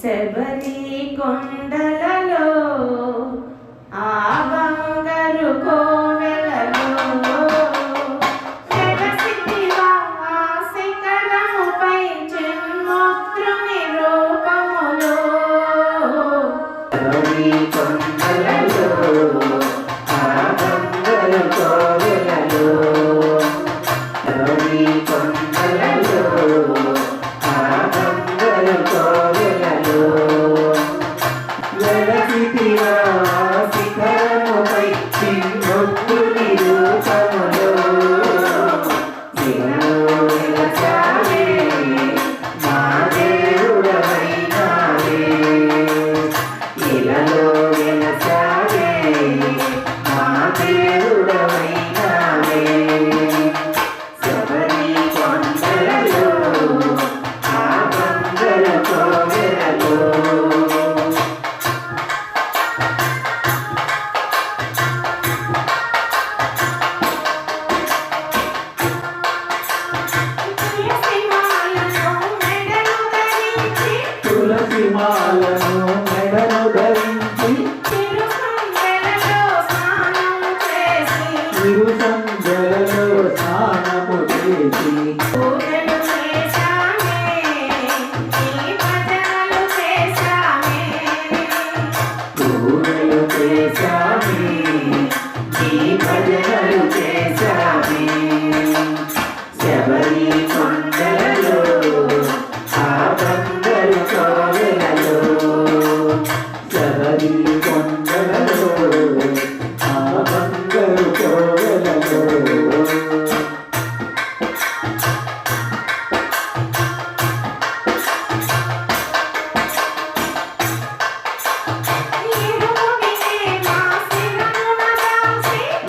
శబరి కొండలలో ఆ బంగరు కో వెలసితివా Thank you.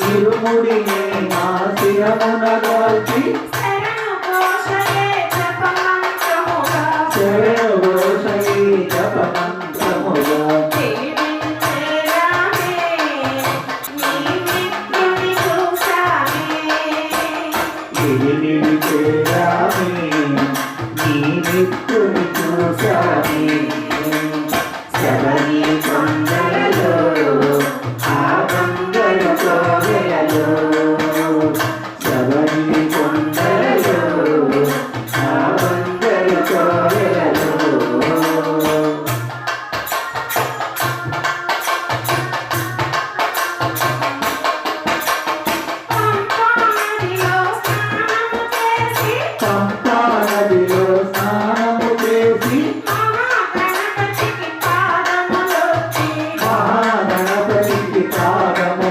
తిరుముడిని నా శిరమున దాల్చి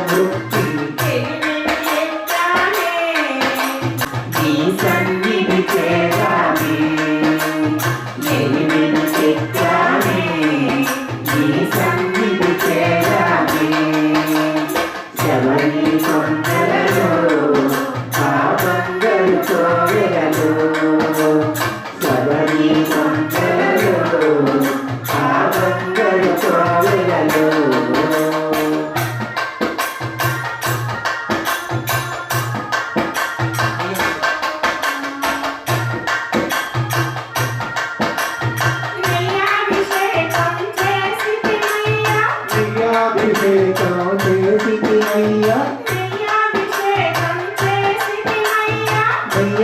సమృద్ధి నీ సన్నిధి చేరాలి ఎనిమిది చిత్రాలి నీ సన్నిధి చేరాలి శబరి కొండలలో పాపంగలు తోడగలి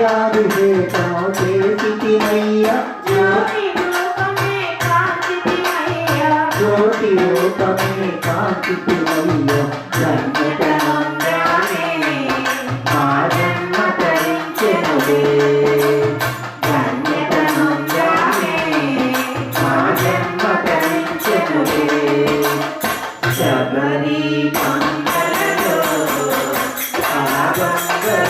తయారు చేసినయ్యా జ్యోతి రూపమే కాచితివయ్యా జన్మతనందానే మా జన్మ తరించినదే జన్మతనందానే మా జన్మ తరించినదే శబరి మంగళలో ఆ మంగళ